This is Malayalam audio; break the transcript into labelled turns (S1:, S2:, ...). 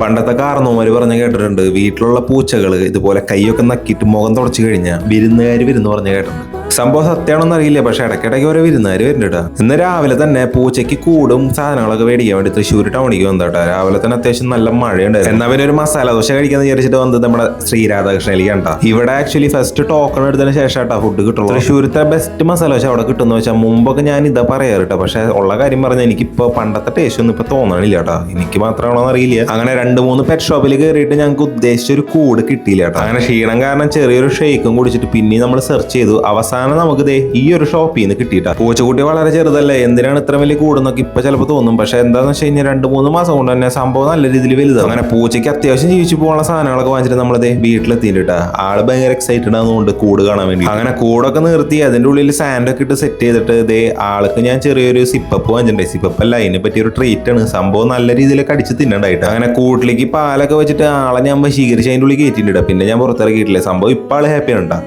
S1: പണ്ടത്തെ കാർന്നോമാര് പറഞ്ഞ കേട്ടിട്ടുണ്ട് വീട്ടിലുള്ള പൂച്ചകൾ ഇതുപോലെ കൈയൊക്കെ നക്കിയിട്ട് മുഖം തുടച്ചു കഴിഞ്ഞാൽ വിരുന്നുകാർ വിരുന്ന് പറഞ്ഞ കേട്ടിട്ടുണ്ട്. സംഭവം സത്യമാണെന്ന് അറിയില്ല പക്ഷെ ഇടയ്ക്കിടയ്ക്ക് ഓരോ വിരുന്നുകാർ വരുന്നുണ്ട്. ഇന്ന് രാവിലെ തന്നെ പൂച്ചയ്ക്ക് കൂടും സാധനങ്ങളൊക്കെ മേടിക്കാൻ വേണ്ടി തൃശ്ശൂർ ടൗണിലേക്ക് വന്നിട്ടോ രാവിലെ തന്നെ അത്യാവശ്യം നല്ല മഴയുണ്ട് എന്നാ പിന്നെ ഒരു മസാല ദോശ കഴിക്കാന്ന് വിചാരിച്ചിട്ട് വന്നത് നമ്മുടെ ശ്രീരാധാകൃഷ്ണയിലേക്ക് കണ്ട ഇവിടെ ആക്ച്വലി ഫസ്റ്റ് ടോക്കൺ എടുത്തതിന് ശേഷം കേട്ടോ ഫുഡ് കിട്ടുള്ളൂ. തൃശ്ശൂരത്തെ ബെസ്റ്റ് മസാല ദോശ അവിടെ കിട്ടുന്ന വെച്ചാൽ മുമ്പൊക്കെ ഞാൻ ഇതാ പറയാറുട്ടോ പക്ഷെ ഉള്ള കാര്യം പറഞ്ഞാൽ എനിക്കിപ്പോ പണ്ടത്തെ ടേസ്റ്റ് ഒന്നും ഇപ്പൊ തോന്നണില്ല കേട്ടോ. എനിക്ക് മാത്രമാണോ അറിയില്ല. അങ്ങനെ രണ്ട് മൂന്ന് പെറ്റ് ഷോപ്പിൽ കയറിയിട്ട് ഞങ്ങൾക്ക് ഉദ്ദേശിച്ച ഒരു കൂട് കിട്ടിയില്ല കേട്ടോ. അങ്ങനെ ക്ഷീണം കാരണം ചെറിയൊരു ഷേക്കും കുടിച്ചിട്ട് പിന്നെ നമ്മൾ സെർച്ച് ചെയ്തു. അവസാനം നമുക്ക് ദേ ഈ ഒരു ഷോപ്പിൽ നിന്ന് കിട്ടിയിട്ടാ. പൂച്ചക്കുട്ടി വളരെ ചെറുതല്ലേ? എന്തിനാണ് ഇത്ര വലിയ കൂടുന്നൊക്കെ ഇപ്പൊ ചിലപ്പോൾ തോന്നും. പക്ഷെ എന്താന്ന് വെച്ച് കഴിഞ്ഞാൽ രണ്ട് മൂന്ന് മാസം കൊണ്ട് തന്നെ സംഭവം നല്ല രീതിയിൽ വലുതാണ്. അങ്ങനെ പൂച്ചയ്ക്ക് അത്യാവശ്യം ജീവിച്ചു പോകാനുള്ള സാധനങ്ങളൊക്കെ വാങ്ങിച്ചിട്ട് നമ്മളത് വീട്ടിലെത്തിയിട്ടാ. ആൾ ഭയങ്കര എക്സൈറ്റഡ് ആണെന്നുകൊണ്ട് കൂട് കാണാൻ വേണ്ടി അങ്ങനെ കൂടൊക്കെ നിർത്തി അതിന്റെ ഉള്ളിൽ സാൻഡ് ഒക്കെ ഇട്ട് സെറ്റ് ചെയ്തിട്ട് ദേ ആൾക്ക് ഞാൻ ചെറിയൊരു സിപ്പപ്പ് വാങ്ങിച്ചിട്ടുണ്ട്. സിപ്പപ്പ് അല്ല അതിനെ പറ്റിയ ഒരു ട്രീറ്റ് ആണ്. സംഭവം നല്ല രീതിയിലൊക്കെ അടിച്ച് തിന്നണ്ടായിട്ട്. അങ്ങനെ കൂട്ടിലേക്ക് പാലൊക്കെ വെച്ചിട്ട് ആളെ ഞാൻ വശീകരിച്ച് അതിന്റെ ഉള്ളിൽ കയറ്റിയിട്ടുണ്ട് പിന്നെ ഞാൻ പുറത്തിറക്കിയിട്ടില്ല സംഭവം ഇപ്പൊ ആൾ ഹാപ്പിയാണ്.